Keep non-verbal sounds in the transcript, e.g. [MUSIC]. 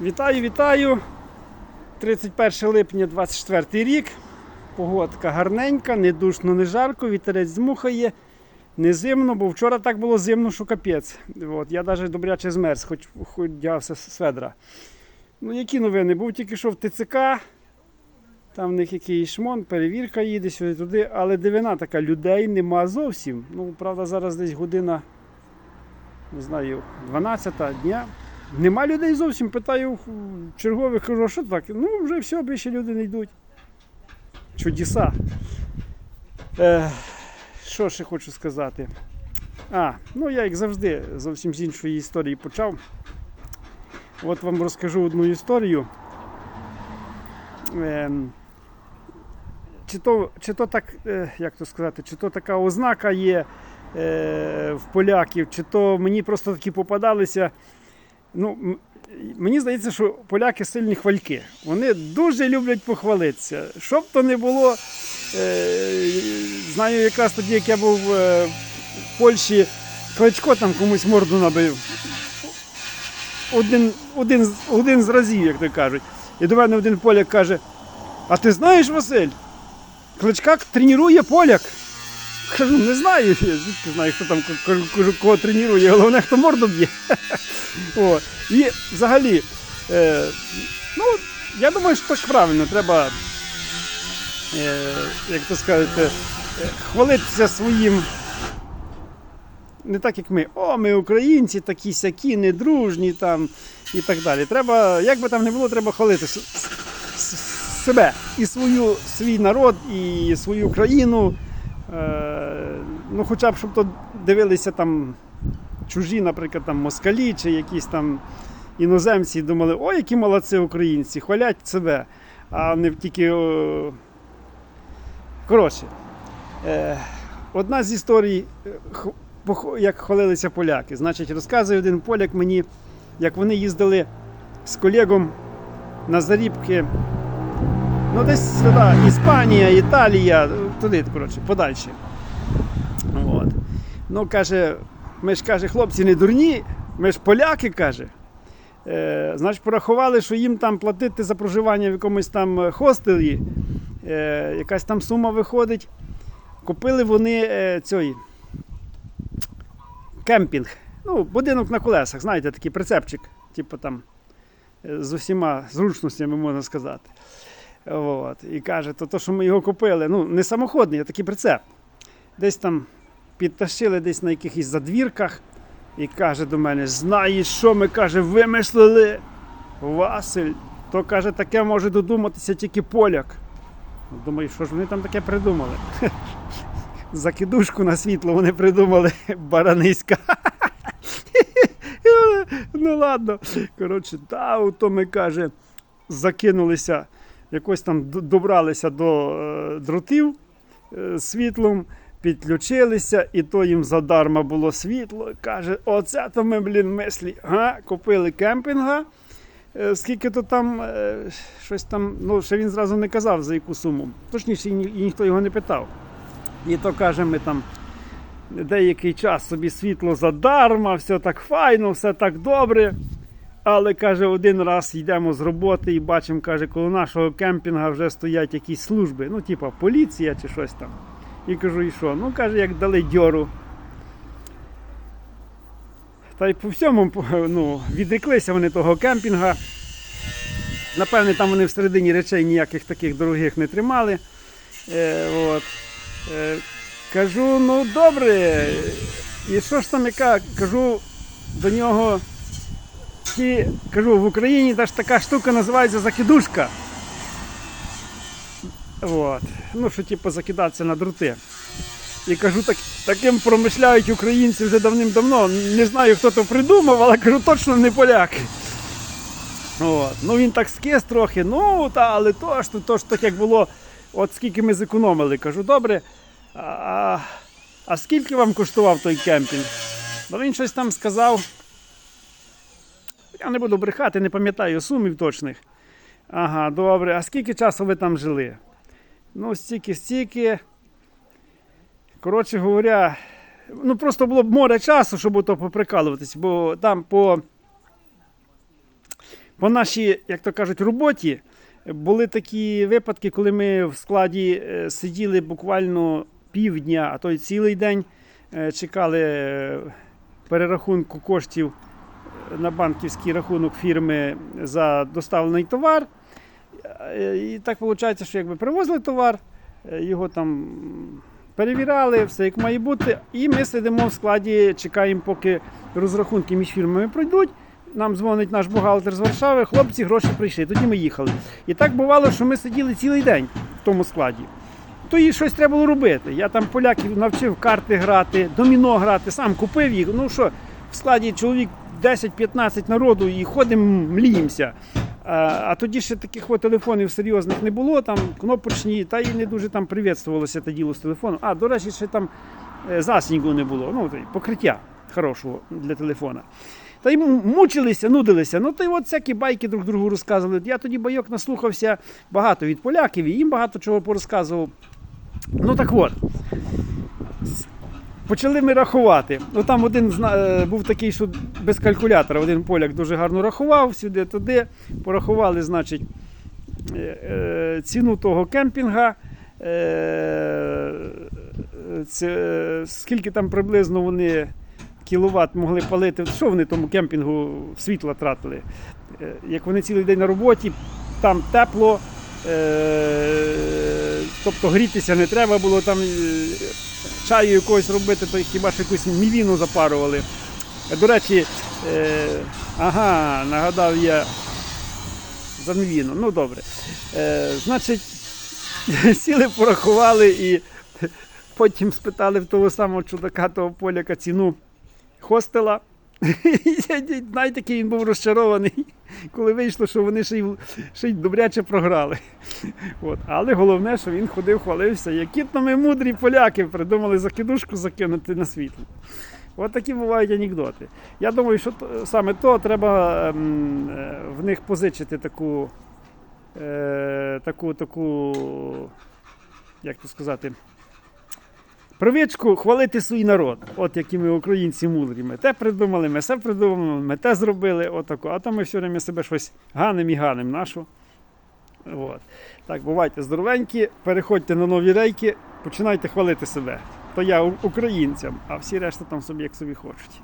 Вітаю, вітаю! 31 липня 24 рік. Погодка гарненька, не душно, не жарко, вітерець змухає, не зимно, бо вчора так було зимно, що капець. От, я навіть добряче змерз, хоч, хоч вдягався з сведра. Ну, які новини? Був тільки що в ТЦК, там в них якийсь шмон, перевірка їде сюди туди, але дивина така, людей нема зовсім. Ну, правда, зараз десь година, не знаю, 12 дня. Нема людей зовсім. Питаю чергових, кажу, а що так? Ну, вже все, більше люди не йдуть. Чудеса. Е, що ще хочу сказати? А, ну я як завжди зовсім з іншої історії почав. От вам розкажу одну історію. Ем, чи то, чи то так, е, як то сказати, чи то така ознака є е, в поляків, чи то мені просто такі попадалися. Ну, мені здається, що поляки сильні хвальки. Вони дуже люблять похвалитися. Щоб то не було, е, знаю, якраз тоді, як я був е, в Польщі, Кличко там комусь морду набив. Один, один, один з разів, як то кажуть. І до мене один поляк каже: А ти знаєш, Василь? Кличка тренує поляк. Кажу, не знаю, я звідки знаю, хто там кого тренує, головне, хто морду б'є. [LAUGHS] О, і взагалі, е, ну, я думаю, що так правильно, треба, е, як то сказати, е, хвалитися своїм. Не так, як ми. О, ми українці, такі сякі, недружні там і так далі. Треба, як би там не було, треба хвалити себе і свою, свій народ, і свою країну. Е, ну, хоча б щоб то дивилися там чужі, наприклад, там москалі чи якісь там іноземці і думали, о, які молодці українці, хвалять себе, а не тільки. О... Коротше, е, одна з історій, е, як хвалилися поляки. Значить, розказує один поляк мені, як вони їздили з колегом на зарібки. Ну, десь сюди, Іспанія, Італія, туди, коротше, подальше. Ну, каже, ми ж каже, хлопці не дурні, ми ж поляки, каже. Е, значить, порахували, що їм там платити за проживання в якомусь там е, хостелі. Е, якась там сума виходить. Купили вони е, цей кемпінг. Ну, будинок на колесах, знаєте, такий прицепчик, типу там е, з усіма зручностями, можна сказати. От. І каже, то, то, що ми його купили, ну, не самоходний, а такий прицеп. Десь там підтащили десь на якихось задвірках. І каже до мене: знаєш, що ми каже, вимислили? Василь, то каже, таке може додуматися тільки поляк. Думаю, що ж вони там таке придумали? [LAUGHS] Закидушку на світло вони придумали [LAUGHS] бараниська. [LAUGHS] ну ладно. Коротше, та, ото ми каже, закинулися, якось там добралися до е, дротів е, світлом, підключилися, і то їм задарма було світло. Каже, оце то ми, блін, мислі. Га, купили кемпінга. Е, Скільки то там, е, щось там, ну ще він зразу не казав за яку суму. Точніше, і ніхто його не питав. І то каже, ми там деякий час собі світло задарма, все так файно, все так добре. Але каже, один раз йдемо з роботи і бачимо, каже, коло нашого кемпінга вже стоять якісь служби, ну, типа поліція чи щось там. І кажу, і що? Ну, каже, як дали дьору. Та й по всьому ну, відреклися вони того кемпінга. Напевне, там вони всередині речей ніяких таких дорогих не тримали. Е, от. Е, кажу, ну добре. І що ж там яка? Кажу до нього. Ті, кажу, в Україні та ж така штука називається закидушка. От. Ну, що типу закидатися на дроти. І кажу, так, таким промишляють українці вже давним-давно. Не знаю, хто то придумав, але кажу, точно не поляки. От. Ну він так скис трохи, ну та, але то ж, то ж так як було, от скільки ми зекономили. Кажу, добре. А, а, скільки вам коштував той кемпінг? Ну він щось там сказав. Я не буду брехати, не пам'ятаю сумів точних. Ага, добре. А скільки часу ви там жили? Ну, стільки, стільки. Коротше говоря, ну просто було б море часу, щоб ото поприкалуватись, бо там по по нашій, як то кажуть, роботі були такі випадки, коли ми в складі е, сиділи буквально півдня, а то й цілий день е, чекали е, перерахунку коштів на банківський рахунок фірми за доставлений товар. Е, І так виходить, що якби привозили товар, е, його там перевіряли, все як має бути. І ми сидимо в складі, чекаємо, поки розрахунки між фірмами пройдуть. Нам дзвонить наш бухгалтер з Варшави, хлопці, гроші прийшли. Тоді ми їхали. І так бувало, що ми сиділи цілий день в тому складі. То їй щось треба було робити. Я там поляків навчив карти грати, доміно грати, сам купив їх. Ну що, в складі чоловік 10-15 народу і ходимо, мліємося. А, тоді ще таких от телефонів серйозних не було, там кнопочні, та і не дуже там привітствувалося те діло з телефоном. А, до речі, ще там е, не було, ну, покриття хорошого для телефона. Та й мучилися, нудилися. Ну, то й от всякі байки друг другу розказували. Я тоді байок наслухався багато від поляків, і їм багато чого порозказував. Ну так от. Почали ми рахувати. Ну там один е, був такий, що без калькулятора, один поляк дуже гарно рахував сюди, туди. Порахували, значить, е, е, ціну того кемпінга. Це, скільки там приблизно вони кіловат могли палити, що вони тому кемпінгу світла тратили. Як вони цілий день на роботі, там тепло, тобто грітися не треба було там е, чаю якогось робити, то хіба що якусь мівіну запарували. До речі, е, ага, нагадав я за мівіну. Ну добре. Е, значить, [LAUGHS] сіли, порахували і потім спитали в того самого чудака, того поляка ціну хостела. [LAUGHS] Знаєте, який він був розчарований, коли вийшло, що вони ще й, ще й добряче програли. От. Але головне, що він ходив, хвалився, які то ми мудрі поляки придумали закидушку закинути на світло. От такі бувають анекдоти. Я думаю, що то- саме то треба ем, е, в них позичити таку, е, таку, таку, як то сказати, привичку хвалити свій народ. От які ми українці мудрі. Ми те придумали, ми все придумали, ми те зробили, отако. А то ми все время себе щось ганим і ганим нашу. От. Так, бувайте здоровенькі, переходьте на нові рейки, починайте хвалити себе. То я українцям, а всі решта там собі як собі хочуть.